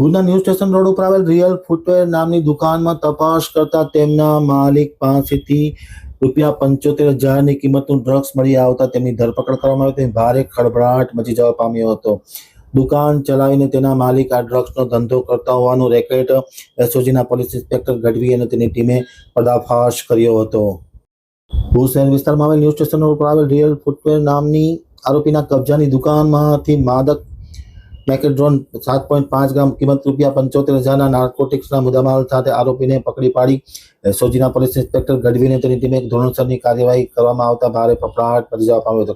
ભુજના new station road ઉપર આવેલ રિયલ ફૂટવેર નામની દુકાનમાં તપાસ કરતા તેમના માલિક પાસેથી રૂપિયા પંચોતેર હજારની કિંમતનું ડ્રગ્સ મળી આવતા તેમની ધરપકડ કરવામાં આવી તેની ભારે ખળભળાટ મચી જવા પામ્યો હતો. દુકાન ચલાવીને તેના માલિક આ ડ્રગ્સનો ધંધો કરતા હોવાનું રેકેટ એસઓજીના પોલીસ ઇન્સ્પેક્ટર ગઢવી અને તેની ટીમે પર્દાફાશ કર્યો હતો. ભુજ વિસ્તારમાં આવેલ ન્યૂ સ્ટેશન ઉપર આવેલ રિયલ ફૂટવેર નામની આરોપીના કબજાની દુકાનમાંથી માદક મેકેડ્રોન સાત પોઈન્ટ પાંચ ગ્રામ કિંમત રૂપિયા પંચોતેર હજારના નાર્કોટિક્સના મુદ્દામાલ સાથે આરોપીને પકડી પાડી. સોજીના પોલીસ ઇન્સ્પેક્ટર ગઢવીને તેની ટીમે ધોરણસરની કાર્યવાહી કરવામાં આવતા ભારે ફફડાટ જવા પામ્યો હતો.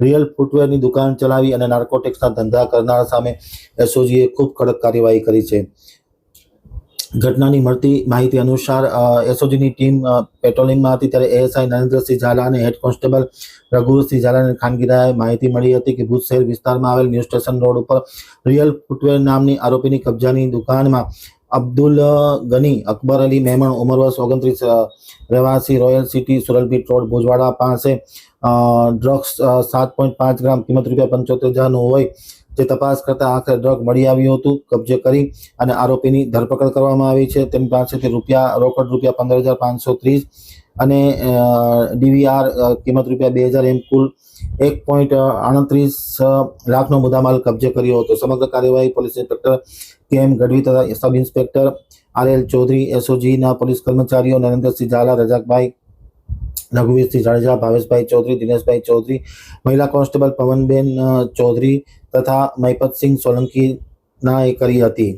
રિયલ ફૂટવેરની દુકાન ચલાવી અને નાર્કોટિક્સના ધંધા કરનાર સામે એસઓજીએ ખૂબ કડક કાર્યવાહી કરી છે. ઘટનાની મળતી માહિતી અનુસાર એસઓજીની ટીમ પેટ્રોલિંગમાં હતી ત્યારે એએસઆઈ નરેન્દ્રસિંહ ઝાલા અને હેડ કોન્સ્ટેબલ રઘુસિંહ ઝાલાને ખાનગીરાએ માહિતી મળી હતી કે ભુજ શહેર વિસ્તારમાં આવેલ ન્યૂ સ્ટેશન રોડ ઉપર રિયલ ફૂટવેર નામની આરોપીની કબજાની દુકાનમાં અબ્દુલ ગની, અકબર અલી મહેમણ ઉંમર વર્ષ ઓગણત્રીસ રહેવાસી રોયલ સિટી સુરલબીટ રોડ ભુજવાડા પાસે ડ્રગ્સ સાત પોઈન્ટ પાંચ ગ્રામ કિંમત રૂપિયા પંચોતેર હજારનું હોય જે તપાસ કરતા આખરે ડ્રગ મળી આવ્યું હતું, કબજે કરી અને આરોપીની ધરપકડ કરવામાં આવી છે. તેની પાસેથી રૂપિયા, રોકડ રૂપિયા પંદર હજાર પાંચસો ત્રીસ અને ડીવીઆર કિંમત રૂપિયા બે હજાર એમ કુલ એક પોઈન્ટ આડત્રીસ લાખનો મુદ્દામાલ કબજે કર્યો હતો. સમગ્ર કાર્યવાહી પોલીસ ઇન્સ્પેક્ટર કે એમ ગઢવી તથા sub inspector R L Chaudhary એસઓજીના police કર્મચારીઓ નરેન્દ્રસિંહ ઝાલા રજાકભાઈ રઘુવીરસિંહ જાડેજા, ભાવેશભાઈ ચૌધરી, દિનેશભાઈ ચૌધરી, મહિલા કોન્સ્ટેબલ પવનબેન ચૌધરી તથા મહિપતસિંહ સોલંકીના એ કરી હતી.